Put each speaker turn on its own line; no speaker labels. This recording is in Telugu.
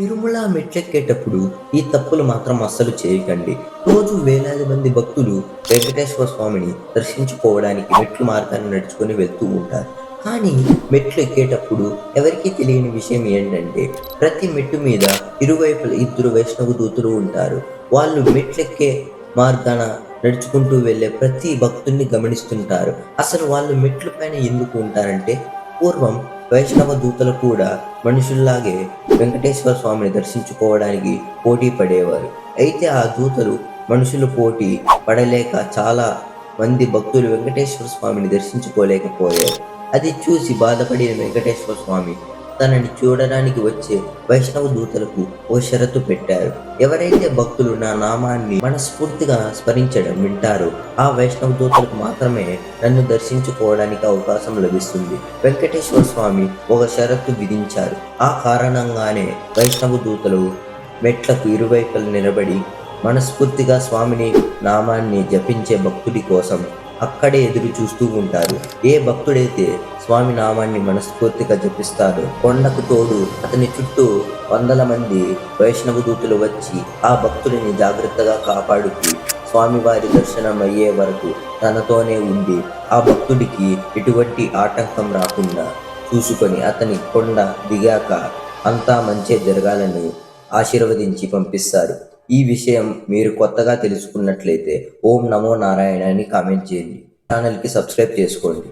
తిరుమల మెట్లెక్కేటప్పుడు ఈ తప్పులు మాత్రం అస్సలు చేయకండి. రోజు వేలాది మంది భక్తులు వెంకటేశ్వర స్వామిని దర్శించుకోవడానికి మెట్లు మార్గాన్ని నడుచుకొని వెళ్తూ ఉంటారు. కానీ మెట్లు ఎక్కేటప్పుడు ఎవరికీ తెలియని విషయం ఏంటంటే ప్రతి మెట్టు మీద ఇరువైపుల ఇద్దరు వైష్ణవ దూతులు ఉంటారు. వాళ్ళు మెట్లెక్కే మార్గాన నడుచుకుంటూ వెళ్ళే ప్రతి భక్తుడిని గమనిస్తుంటారు. అసలు వాళ్ళు మెట్లు పైన ఎందుకు ఉంటారంటే పూర్వం వైష్ణవ దూతలు కూడా మనుషుల్లాగే వెంకటేశ్వర స్వామిని దర్శించుకోవడానికి పోటీ పడేవారు. అయితే ఆ దూతలు మనుషులు పోటీ పడలేక చాలా మంది భక్తులు వెంకటేశ్వర స్వామిని దర్శించుకోలేకపోయారు. అది చూసి బాధపడిన వెంకటేశ్వర స్వామి తనని చూడడానికి వచ్చే వైష్ణవ దూతలకు ఓ షరతు పెట్టారు. ఎవరైతే భక్తులు నా నామాన్ని మనస్ఫూర్తిగా స్మరించడం వింటారో ఆ వైష్ణవ దూతలకు మాత్రమే నన్ను దర్శించుకోవడానికి అవకాశం లభిస్తుంది. వెంకటేశ్వర స్వామి ఒక షరతు విధించారు. ఆ కారణంగానే వైష్ణవ దూతలు మెట్లకు ఇరువైపులు నిలబడి మనస్ఫూర్తిగా స్వామిని నామాన్ని జపించే భక్తుడి కోసం అక్కడే ఎదురు చూస్తూ ఉంటారు. ఏ భక్తుడైతే స్వామి నామాన్ని మనస్ఫూర్తిగా జపిస్తాడో కొండకు తోడు అతని చుట్టూ వందల మంది వైష్ణవ దూతులు వచ్చి ఆ భక్తుడిని జాగ్రత్తగా కాపాడుతూ స్వామివారి దర్శనం అయ్యే వరకు తనతోనే ఉండి ఆ భక్తుడికి ఎటువంటి ఆటంకం రాకుండా చూసుకొని అతని కొండ దిగాక అంతా మంచే జరగాలని ఆశీర్వదించి పంపిస్తారు. ఈ విషయం మీరు కొత్తగా తెలుసుకున్నట్లయితే ఓం నమో నారాయణ అని కామెంట్ చేయండి. ఛానల్కి సబ్స్క్రైబ్ చేసుకోండి.